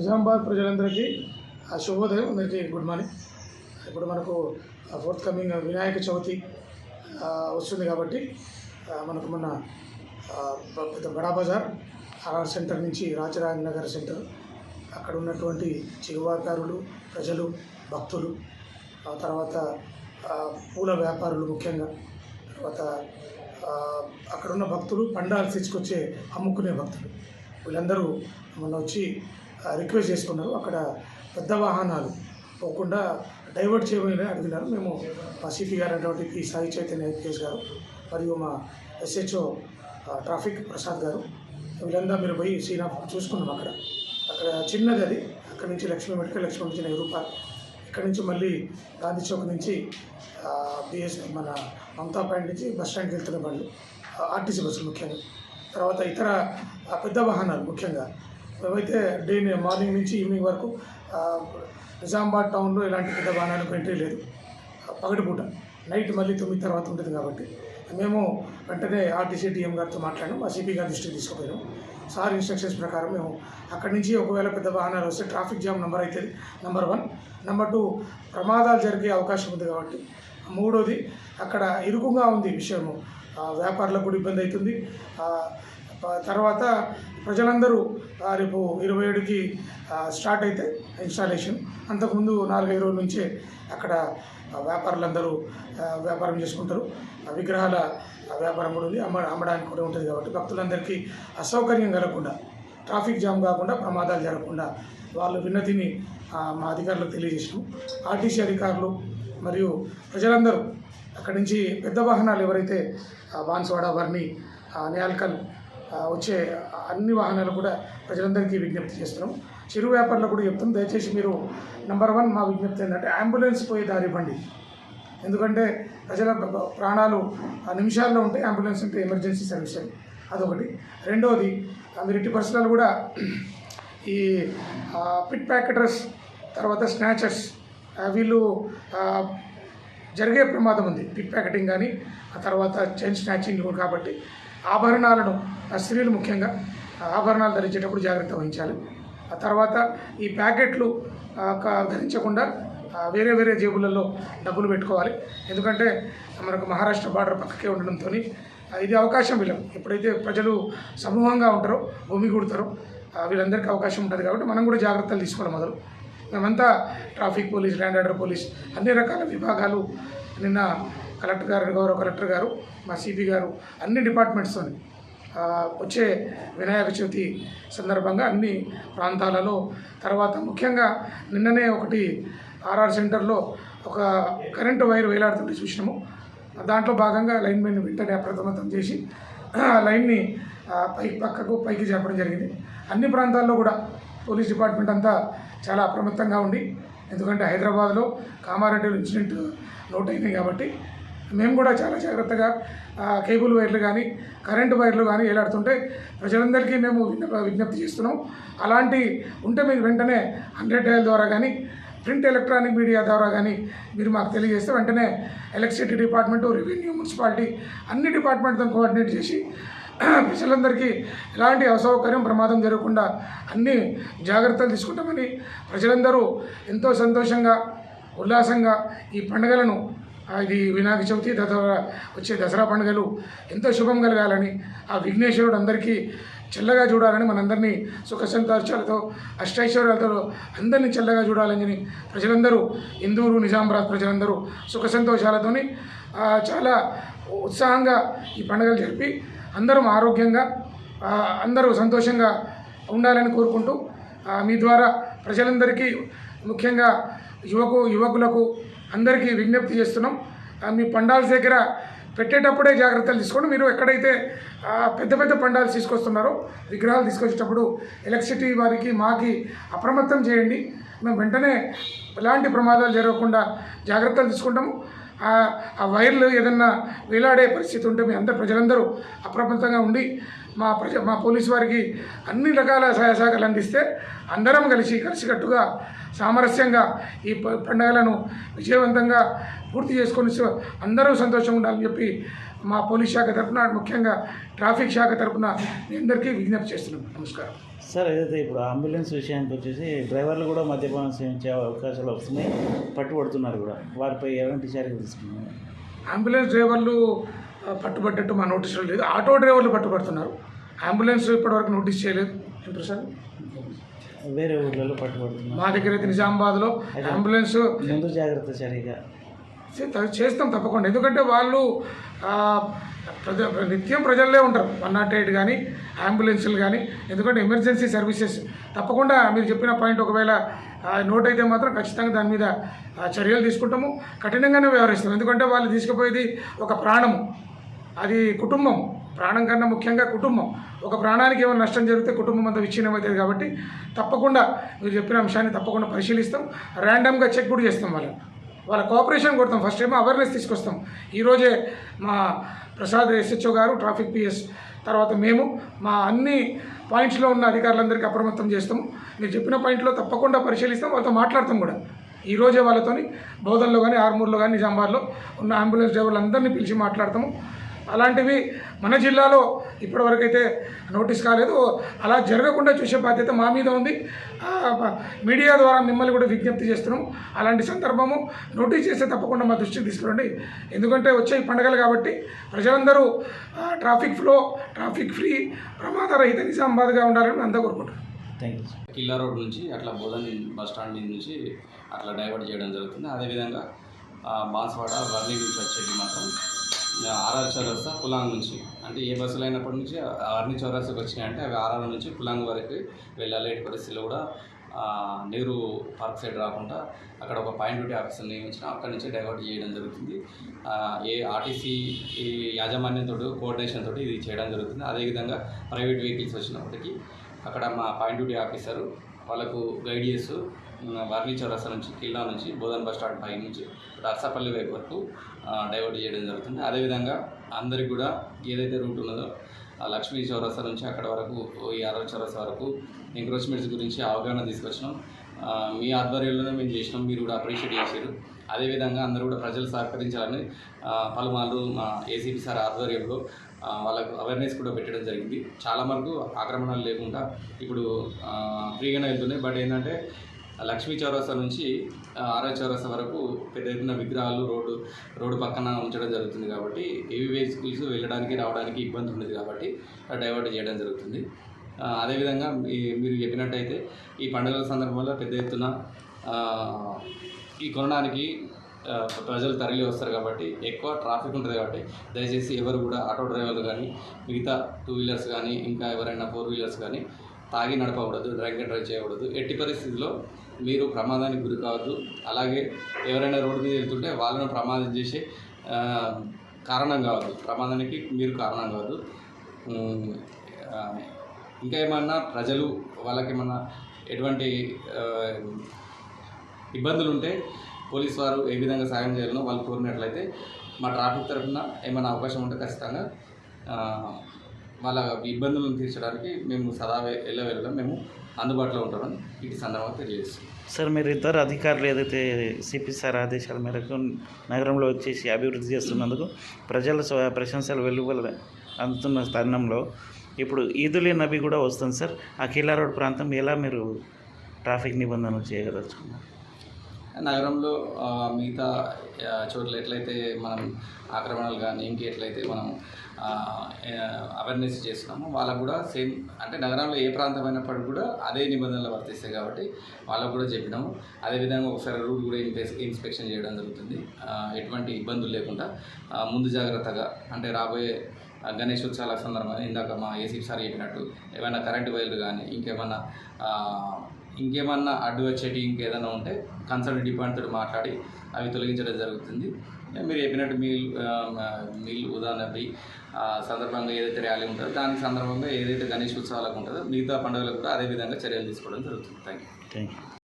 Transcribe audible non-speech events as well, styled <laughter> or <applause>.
నిజామాబాద్ ప్రజలందరికీ ఆ శుభోదయం అందరికీ గుడ్ మార్నింగ్. ఇప్పుడు మనకు ఫోర్త్ కమింగ్ వినాయక చవితి వస్తుంది కాబట్టి మనకు మన పెద్ద బడా బజార్ ఆర్ఆర్ సెంటర్ నుంచి రాజరాజ్ నగర్ సెంటర్ అక్కడ ఉన్నటువంటి చిరువాకారులు ప్రజలు భక్తులు ఆ తర్వాత పూల వ్యాపారులు ముఖ్యంగా తర్వాత అక్కడున్న భక్తులు పండాలు తెచ్చుకొచ్చే అమ్ముకునే భక్తులు. వీళ్ళందరూ మొన్న వచ్చి రిక్వెస్ట్ చేసుకున్నారు. అక్కడ పెద్ద వాహనాలు పోకుండా డైవర్ట్ చేయమని అడిగినారు. మేము మా గారు అటువంటి పి సాయి చైతన్య ఐపీఎస్ గారు మరియు మా ఎస్హెచ్ఓ ట్రాఫిక్ ప్రసాద్ గారు. వీళ్ళందరూ మీరు పోయి సీన్ ఆఫ్ చూసుకున్నాం అక్కడ. అక్కడ చిన్నది అది. అక్కడ నుంచి లక్ష్మీ మెడికల్ లక్ష్మీ నుంచి నెహ్రూ పార్క్. ఇక్కడ నుంచి మళ్ళీ గాంధీ చౌక్ నుంచి బిఎస్ మన మమతా పాయింట్ నుంచి బస్ స్టాండ్కి వెళ్తున్న బండ్లు ఆర్టీసీ బస్సులు ముఖ్యంగా. తర్వాత ఇతర పెద్ద వాహనాలు ముఖ్యంగా. అయితే డే మార్నింగ్ నుంచి ఈవినింగ్ వరకు నిజామాబాద్ టౌన్లో ఇలాంటి పెద్ద వాహనాలకు ఎంట్రీ లేదు. పగటిపూట నైట్ మళ్ళీ తొమ్మిది తర్వాత ఉంటుంది కాబట్టి. మేము వెంటనే ఆర్టీసీ డిఎం గారితో మాట్లాడాం మా సిపి గారి దృష్టికి తీసుకుపోయాం సార్ ఇన్స్ట్రక్షన్స్ ప్రకారం మేము అక్కడి నుంచి ఒకవేళ పెద్ద వాహనాలు వస్తే ట్రాఫిక్ జామ్ నెంబర్ అవుతుంది నెంబర్ వన్. నెంబర్ టూ ప్రమాదాలు జరిగే అవకాశం ఉంది కాబట్టి. మూడోది అక్కడ ఇరుకుగా ఉంది విషయము. వ్యాపారులకు కూడా ఇబ్బంది అవుతుంది. తర్వాత ప్రజలందరూ రేపు ఇరవై ఏడుకి స్టార్ట్ అయితే ఇన్స్టాలేషన్. అంతకుముందు నాలుగైదు రోజుల నుంచే అక్కడ వ్యాపారులందరూ వ్యాపారం చేసుకుంటారు. ఆ, విగ్రహాల వ్యాపారం కూడా ఉంది. అమ్మ అమ్మడానికి కూడా ఉంటుంది కాబట్టి భక్తులందరికీ అసౌకర్యం కలగకుండా ట్రాఫిక్ జామ్ కాకుండా ప్రమాదాలు జరగకుండా వాళ్ళు విన్నతిని మా అధికారులకు తెలియజేసినాం ఆర్టీసీ అధికారులు మరియు ప్రజలందరూ అక్కడి నుంచి పెద్ద వాహనాలు ఎవరైతే ఆ, బాన్స్వాడ వర్ణి నేల్కల్ వచ్చే అన్ని వాహనాలు కూడా ప్రజలందరికీ విజ్ఞప్తి చేస్తున్నాం. చిరు వ్యాపారులకు కూడా చెప్తాం దయచేసి మీరు నెంబర్ వన్ మా విజ్ఞప్తి ఏంటంటే అంబులెన్స్ పోయే దారి ఇవ్వండి. ఎందుకంటే ప్రజల ప్రాణాలు నిమిషాల్లో ఉంటే అంబులెన్స్ ఉంటే ఎమర్జెన్సీ సర్వీస్ అని. అదొకటి. రెండవది మీరు ఇటు పర్సనల్ కూడా ఈ పిట్ ప్యాకెటర్స్ తర్వాత స్నాచర్స్ వీళ్ళు జరిగే ప్రమాదం ఉంది. పిక్ ప్యాకెటింగ్ కానీ ఆ తర్వాత చైన్ స్నాచింగ్ కూడా కాబట్టి ఆభరణాలను ఆ స్త్రీలు ముఖ్యంగా ఆభరణాలు ధరించేటప్పుడు జాగ్రత్త వహించాలి. ఆ తర్వాత ఈ ప్యాకెట్లు ధరించకుండా వేరే వేరే జేబులలో డబ్బులు పెట్టుకోవాలి. ఎందుకంటే మనకు మహారాష్ట్ర బార్డర్ పక్కకే ఉండడంతో ఇది అవకాశం వీళ్ళం ఎప్పుడైతే ప్రజలు సమూహంగా ఉంటారో భూమి కూడతారో వీళ్ళందరికీ అవకాశం ఉంటుంది కాబట్టి మనం కూడా జాగ్రత్తలు తీసుకోవడం మొదలు. మేమంతా traffic police law and order police అన్ని రకాల విభాగాలు నిన్న కలెక్టర్ గారు గౌరవ కలెక్టర్ గారు మా సిపి గారు అన్ని డిపార్ట్మెంట్స్తో వచ్చే వినాయక చవితి సందర్భంగా అన్ని ప్రాంతాలలో తర్వాత ముఖ్యంగా నిన్ననే ఒకటి ఆర్ఆర్ సెంటర్లో ఒక కరెంటు వైర్ వేలాడుతుంటే చూసినాము. దాంట్లో భాగంగా లైన్ మెయిన్ వెంటనే అప్రమత్తం చేసి ఆ లైన్ని పైకి పక్కకు పైకి జరపడం జరిగింది. అన్ని ప్రాంతాల్లో కూడా పోలీస్ డిపార్ట్మెంట్ అంతా చాలా అప్రమత్తంగా ఉండి ఎందుకంటే హైదరాబాద్లో కామారెడ్డి ఇన్సిడెంట్ నోట్ అయినాయి కాబట్టి మేము కూడా చాలా జాగ్రత్తగా కేబుల్ వైర్లు కానీ కరెంటు వైర్లు కానీ వేలాడుతుంటే ప్రజలందరికీ మేము విజ్ఞప్తి చేస్తున్నాం. అలాంటి ఉంటే మీరు వెంటనే హండ్రెడ్ డయల్ ద్వారా కానీ ప్రింట్ ఎలక్ట్రానిక్ మీడియా ద్వారా కానీ మీరు మాకు తెలియజేస్తే వెంటనే ఎలక్ట్రిసిటీ డిపార్ట్మెంటు రెవెన్యూ మున్సిపాలిటీ అన్ని డిపార్ట్మెంట్తో కోఆర్డినేట్ చేసి <clears throat> ప్రజలందరికీ ఎలాంటి అసౌకర్యం ప్రమాదం జరగకుండా అన్ని జాగ్రత్తలు తీసుకుంటామని ప్రజలందరూ ఎంతో సంతోషంగా ఉల్లాసంగా ఈ పండుగలను ఇది వినాయక చవితి తద్వారా వచ్చే దసరా పండుగలు ఎంతో శుభం కలగాలని ఆ విఘ్నేశ్వరుడు అందరికీ చల్లగా చూడాలని మనందరినీ సుఖ సంతోషాలతో అష్టైశ్వర్యాలతో అందరినీ చల్లగా చూడాలని ప్రజలందరూ ఇందూరు నిజామాబాద్ ప్రజలందరూ సుఖ సంతోషాలతోని చాలా ఉత్సాహంగా ఈ పండుగలు జరిపి అందరం ఆరోగ్యంగా అందరూ సంతోషంగా ఉండాలని కోరుకుంటూ మీ ద్వారా ప్రజలందరికీ ముఖ్యంగా యువకు యువకులకు అందరికీ విజ్ఞప్తి చేస్తున్నాం. మీ పండాల్స్ దగ్గర పెట్టేటప్పుడే జాగ్రత్తలు తీసుకోండి. మీరు ఎక్కడైతే పెద్ద పెద్ద పండాలు తీసుకొస్తున్నారో విగ్రహాలు తీసుకొచ్చేటప్పుడు ఎలక్ట్రిసిటీ వారికి మాకి అప్రమత్తం చేయండి. మేము వెంటనే ఎలాంటి ప్రమాదాలు జరగకుండా జాగ్రత్తలు తీసుకుంటాము ఆ ఆ వైర్లు ఏదన్నా వేలాడే పరిస్థితి ఉంటే మీ అందరు ప్రజలందరూ అప్రమత్తంగా ఉండి మా ప్రజ మా పోలీసు వారికి అన్ని రకాల సహాయ సహకారాలు అందిస్తే అందరం కలిసి కలిసికట్టుగా సామరస్యంగా ఈ పండుగలను విజయవంతంగా పూర్తి చేసుకొని అందరూ సంతోషంగా ఉండాలని చెప్పి మా పోలీస్ శాఖ తరపున ముఖ్యంగా ట్రాఫిక్ శాఖ తరపున మీ అందరికీ విజ్ఞప్తి చేస్తున్నాం నమస్కారం. సార్ ఏదైతే ఇప్పుడు అంబులెన్స్ విషయానికి వచ్చేసి డ్రైవర్లు కూడా మద్యపానం సేవించే అవకాశాలు వస్తున్నాయి పట్టుబడుతున్నారు కూడా. వారిపై ఎలాంటి చర్యలు తీసుకున్నారు? అంబులెన్స్ డ్రైవర్లు పట్టుబడ్డట్టు మా నోటీసులో లేదు. ఆటో డ్రైవర్లు పట్టుబడుతున్నారు. అంబులెన్స్ ఇప్పటివరకు నోటీస్ చేయలేదు. ఏం ప్రసాద్? వేరే ఊర్లలో పట్టుబడుతున్నారు మా దగ్గర అయితే నిజామాబాద్లో అంబులెన్స్ ముందు జాగ్రత్త చర్యగా చేస్తాం తప్పకుండా. ఎందుకంటే వాళ్ళు ప్రజ నిత్యం ప్రజల్లే ఉంటారు. వన్ నాట్ ఎయిట్ కానీ అంబులెన్సులు కానీ ఎందుకంటే ఎమర్జెన్సీ సర్వీసెస్. తప్పకుండా మీరు చెప్పిన పాయింట్ ఒకవేళ నోట్ అయితే మాత్రం ఖచ్చితంగా దాని మీద చర్యలు తీసుకుంటాము. కఠినంగానే వ్యవహరిస్తాం. ఎందుకంటే వాళ్ళు తీసుకుపోయేది ఒక ప్రాణము. అది కుటుంబం. ప్రాణం కన్నా ముఖ్యంగా కుటుంబం. ఒక ప్రాణానికి ఏమైనా నష్టం జరిగితే కుటుంబం అంతా విచ్ఛిన్నమవుతుంది కాబట్టి తప్పకుండా మీరు చెప్పిన అంశాన్ని తప్పకుండా పరిశీలిస్తాం. ర్యాండమ్గా చెక్ కూడా చేస్తాం వాళ్ళని. వాళ్ళ కోఆపరేషన్ కొడతాం. ఫస్ట్ ఏమో అవేర్నెస్ తీసుకొస్తాం. ఈరోజే మా Prasad SHO garu traffic PS తర్వాత మేము మా అన్ని పాయింట్స్లో ఉన్న అధికారులందరికీ అప్రమత్తం చేస్తాము. మీరు చెప్పిన పాయింట్లో తప్పకుండా పరిశీలిస్తాం. వాళ్ళతో మాట్లాడతాం కూడా. ఈరోజే వాళ్ళతోని బౌద్ధంలో కానీ ఆర్మూర్లో కానీ నిజామాబాద్లో ఉన్న అంబులెన్స్ డ్రైవర్లందరినీ పిలిచి మాట్లాడతాము. అలాంటివి మన జిల్లాలో ఇప్పటివరకు అయితే నోటీస్ కాలేదు. అలా జరగకుండా చూసే బాధ్యత మా మీద ఉంది. మీడియా ద్వారా మిమ్మల్ని కూడా విజ్ఞప్తి చేస్తున్నాం. అలాంటి సందర్భము నోటీస్ చేస్తే తప్పకుండా మా దృష్టికి తీసుకురండి. ఎందుకంటే వచ్చే పండుగలు కాబట్టి ప్రజలందరూ ట్రాఫిక్ ఫ్లో ట్రాఫిక్ ఫ్రీ ప్రమాదరహిత నిజామాబాద్గా ఉండాలని అందరూ కోరుకుంటున్నాం. Thank you sir Killa road నుంచి అట్లా బోధన్ బస్ స్టాండ్ నుంచి అట్లా డైవర్ట్ చేయడం జరుగుతుంది. అదేవిధంగా బాన్స్వాడ వర్ణి నుంచి వచ్చేది మాత్రం ఆర్ఆర్ చౌరస్తా పులాంగ్ నుంచి. అంటే ఏ బస్సులు అయినప్పటి నుంచి ఆ వర్ణి చౌరస్తాకి వచ్చినాయంటే అవి ఆర్ఆర్ నుంచి పులాంగ్ వరకు వెళ్ళాలి. ఎట్టి పరిస్థితుల్లో కూడా నెహ్రూ పార్క్ సైడ్ రాకుండా అక్కడ ఒక పాయింట్ డ్యూటీ ఆఫీసర్ నియమించిన అక్కడి నుంచి డైవర్ట్ చేయడం జరుగుతుంది. ఏ ఆర్టీసీ ఈ యాజమాన్యంతో కోఆర్డినేషన్ తోటి ఇది చేయడం జరుగుతుంది. అదేవిధంగా ప్రైవేట్ వెహికల్స్ వచ్చినప్పటికీ అక్కడ మా పాయింట్ డ్యూటీ ఆఫీసరు వాళ్ళకు గైడ్ చేస్తూ ఉమ్, వర్ణి చౌరస్తా నుంచి కిల్లా నుంచి బోధన్ బస్ స్టాండ్ పై నుంచి ఇటు అర్సపల్లి వైపు వరకు డైవర్ట్ చేయడం జరుగుతుంది. అదేవిధంగా అందరికి కూడా ఏదైతే రూట్ ఉన్నదో లక్ష్మీ చౌరస్తా నుంచి అక్కడ వరకు ఈ అరవై చౌరస్తా వరకు ఎంక్రోచ్మెంట్స్ గురించి అవగాహన తీసుకొచ్చినాం. మీ ఆధ్వర్యంలోనే మేము చేసినాం మీరు కూడా అప్రిషియేట్ చేశారు అదేవిధంగా అందరూ కూడా ప్రజలు సహకరించాలని పలుమార్లు మా ఏసీపీ సార్ ఆధ్వర్యంలో వాళ్ళకు అవేర్నెస్ కూడా పెట్టడం జరిగింది. చాలా వరకు ఆక్రమణలు లేకుండా ఇప్పుడు ఫ్రీగానే వెళ్తున్నాయి. బట్ ఏంటంటే లక్ష్మీ చౌరస్తా నుంచి ఆరో ఆర్ఐ వరకు పెద్ద ఎత్తున విగ్రహాలు రోడ్డు రోడ్డు పక్కన ఉంచడం జరుగుతుంది కాబట్టి ఏవి వెహికల్స్ వెళ్ళడానికి రావడానికి ఇబ్బంది ఉండదు కాబట్టి డైవర్ట్ చేయడం జరుగుతుంది. అదేవిధంగా మీ- మీరు చెప్పినట్టయితే ఈ పండుగల సందర్భంలో పెద్ద ఎత్తున ఈ కొనడానికి ప్రజలు తరలి వస్తారు కాబట్టి ఎక్కువ ట్రాఫిక్ ఉంటుంది కాబట్టి దయచేసి ఎవరు కూడా ఆటో డ్రైవర్లు కానీ మిగతా టూ వీలర్స్ కానీ ఇంకా ఎవరైనా ఫోర్ వీలర్స్ కానీ తాగి నడపకూడదు డ్రంక్ డ్రైవ్ చేయకూడదు. ఎట్టి పరిస్థితుల్లో మీరు ప్రమాదానికి గురి కావద్దు. అలాగే ఎవరైనా రోడ్డు మీద వెళ్తుంటే వాళ్ళను ప్రమాదం చేసే కారణం కావద్దు. ప్రమాదానికి మీరు కారణం కావద్దు. ఇంకా ఏమన్నా ప్రజలు వాళ్ళకి ఏమన్నా ఎటువంటి ఇబ్బందులు ఉంటే పోలీస్ వారు ఏ విధంగా సాయం చేయాలనో వాళ్ళు కోరినట్లయితే మా ట్రాఫిక్ తరఫున ఏమైనా అవకాశం ఉంటే ఖచ్చితంగా వాళ్ళ ఇబ్బందులను తీర్చడానికి మేము సదా వెళ్ళ వెళ్ళడం మేము అందుబాటులో ఉంటామని ఇటు సందర్భంగా తెలియజేస్తాం సార్ మీరు ఇద్దరు అధికారులు ఏదైతే సిపి సార్ ఆదేశాల మేరకు నగరంలో వచ్చేసి అభివృద్ధి చేస్తున్నందుకు ప్రజల ప్రశంసలు వెలువల అందుతున్న తరుణంలో ఇప్పుడు ఈదులే నబి కూడా వస్తుంది సార్. ఆ కిల్లా రోడ్ ప్రాంతం ఎలా మీరు ట్రాఫిక్ నిబంధనలు చేయగలుగుతున్నారు నగరంలో మిగతా చోట్ల ఎట్లయితే మనం ఆక్రమణలు కానీ ఇంకెట్లయితే మనం అవేర్నెస్ చేస్తున్నామో వాళ్ళకు కూడా సేమ్ అంటే నగరంలో ఏ ప్రాంతం అయినప్పటికీ కూడా అదే నిబంధనలు వర్తిస్తాయి కాబట్టి వాళ్ళకు కూడా చెప్పినాము. అదేవిధంగా ఒకసారి రూట్ కూడా ఇన్స్పెక్ ఇన్స్పెక్షన్ చేయడం జరుగుతుంది. ఎటువంటి ఇబ్బందులు లేకుండా ముందు జాగ్రత్తగా అంటే రాబోయే గణేష్ ఉత్సవాల సందర్భంగా ఇందాక మా ఏసీ సార్ చెప్పినట్టు ఏమైనా కరెంటు వైర్లు కానీ ఇంకేమన్నా ఇంకేమన్నా అడ్డు వచ్చేటి ఇంకేదైనా ఉంటే కన్సల్ట్ డిపార్ట్మెంట్ మాట్లాడి అవి తొలగించడం జరుగుతుంది. మీరు చెప్పినట్టు మీల్ మీల్ ఉదాహరణకి ఆ సందర్భంగా ఏదైతే ర్యాలీ ఉంటుందో దానికి సందర్భంగా ఏదైతే గణేష్ ఉత్సవాలకు ఉంటుందో మిగతా పండుగలకు కూడా అదే విధంగా చర్యలు తీసుకోవడం జరుగుతుంది. Thank you thank you